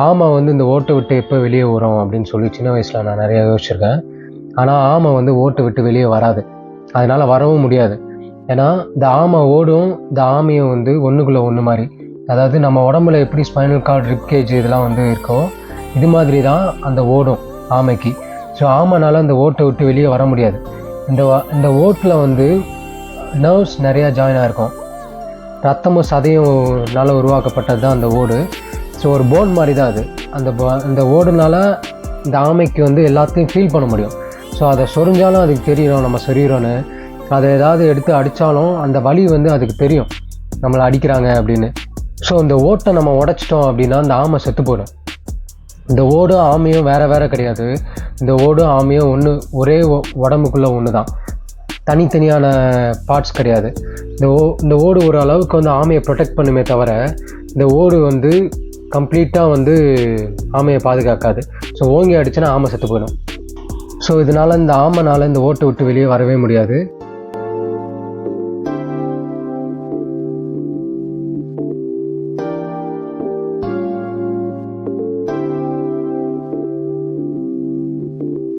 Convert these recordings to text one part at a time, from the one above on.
ஆமை வந்து இந்த ஓட்டை விட்டு எப்போ வெளியே வரும் அப்படின்னு சொல்லி சின்ன வயசில் நான் நிறைய யோசிச்சிருக்கேன். ஆனால் ஆமை வந்து ஓட்டை விட்டு வெளியே வராது. அதனால் வரவும் முடியாது. ஏன்னா இந்த ஆமை ஓடும் இந்த ஆமையும் வந்து ஒன்றுக்குள்ளே ஒன்று மாதிரி. அதாவது நம்ம உடம்புல எப்படி ஸ்பைனல் கார்டு ரிப்கேஜ் இதெல்லாம் வந்து இருக்கோ இது மாதிரி தான் அந்த ஓடும் ஆமைக்கு. ஸோ ஆமைனால அந்த ஓட்டை விட்டு வெளியே வர முடியாது. இந்த இந்த ஓட்டில் வந்து நர்வ்ஸ் நிறையா ஜாயின் ஆகிருக்கும் ரத்தமும் சதையும் உருவாக்கப்பட்டது தான் அந்த ஓடு. ஸோ ஒரு போன் மாதிரி தான் அது. அந்த அந்த ஓடுனால இந்த ஆமைக்கு வந்து எல்லாத்தையும் ஃபீல் பண்ண முடியும். ஸோ அதை சொரிஞ்சாலும் அதுக்கு தெரியும் நம்ம சொரிகிறோன்னு அதை ஏதாவது எடுத்து அடித்தாலும் அந்த வலி வந்து அதுக்கு தெரியும். நம்மளை அடிக்கிறாங்க அப்படின்னு. ஸோ இந்த ஓட்டை நம்ம உடைச்சிட்டோம் அப்படின்னா அந்த ஆமை செத்து போயிடும். இந்த ஓடும் ஆமையும் வேறு வேறு கிடையாது. இந்த ஓடும் ஆமையும் ஒன்று ஒரே ஒ- ஒன்று தான் தனித்தனியான பார்ட்ஸ் கிடையாது. இந்த ஓ இந்த ஓடு ஒரு அளவுக்கு வந்து ஆமையை ப்ரொடெக்ட் பண்ணுமே தவிர இந்த ஓடு வந்து கம்ப்ளீட்டாக வந்து ஆமையை பாதுகாக்காது. ஸோ ஓங்கி அடிச்சுன்னா ஆமை செத்து போயிடும். ஸோ இதனால இந்த ஆமைனால இந்த ஓட்டை விட்டு வெளியே வரவே முடியாது.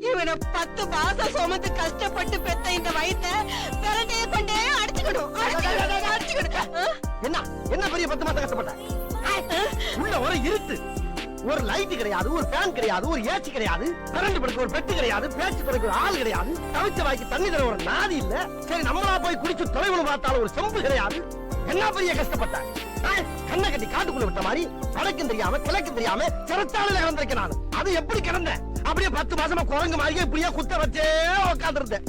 இவனை பத்து மாசம் சுமந்து கஷ்டப்பட்டு பெத்த இந்த வயித்தை பிறண்டே கொண்டே அடிச்சுக்கணும் அடிச்சுக்கணும், அடிச்சுக்கணும் ஆ? என்ன? என்ன பெரிய பத்து மாசம் கஷ்டப்பட்ட? உள்ள ஒரு இருட்டு. ஒரு லைட் கிடையாது ஒரு ஃபேன் கிடையாது ஒரு ஏசி கிடையாது கரண்ட் படுக்க ஒரு பெட்டு கிடையாது பேச்சு துறைக்கு ஒரு ஆள் கிடையாது தவிச்ச வாய்க்கு தண்ணி தர ஒரு நாதி இல்ல. சரி நம்மளா போய் குடிச்சு தொலைவுன்னு பார்த்தாலும் ஒரு செம்பு கிடையாது. என்ன பெரிய கஷ்டப்பட்ட? கண்ணை கட்டி காட்டுக்குள்ள விட்ட மாதிரி வடக்கும் தெரியாம கிழக்கும் தெரியாம சிறத்தாளில கிடந்திருக்கேன் நான். அது எப்படி கிடந்தேன்? அப்படியே பத்து மாசமா குரங்கு மாதிரியே இப்படியே குத்த வச்சே உட்காந்துருந்தேன்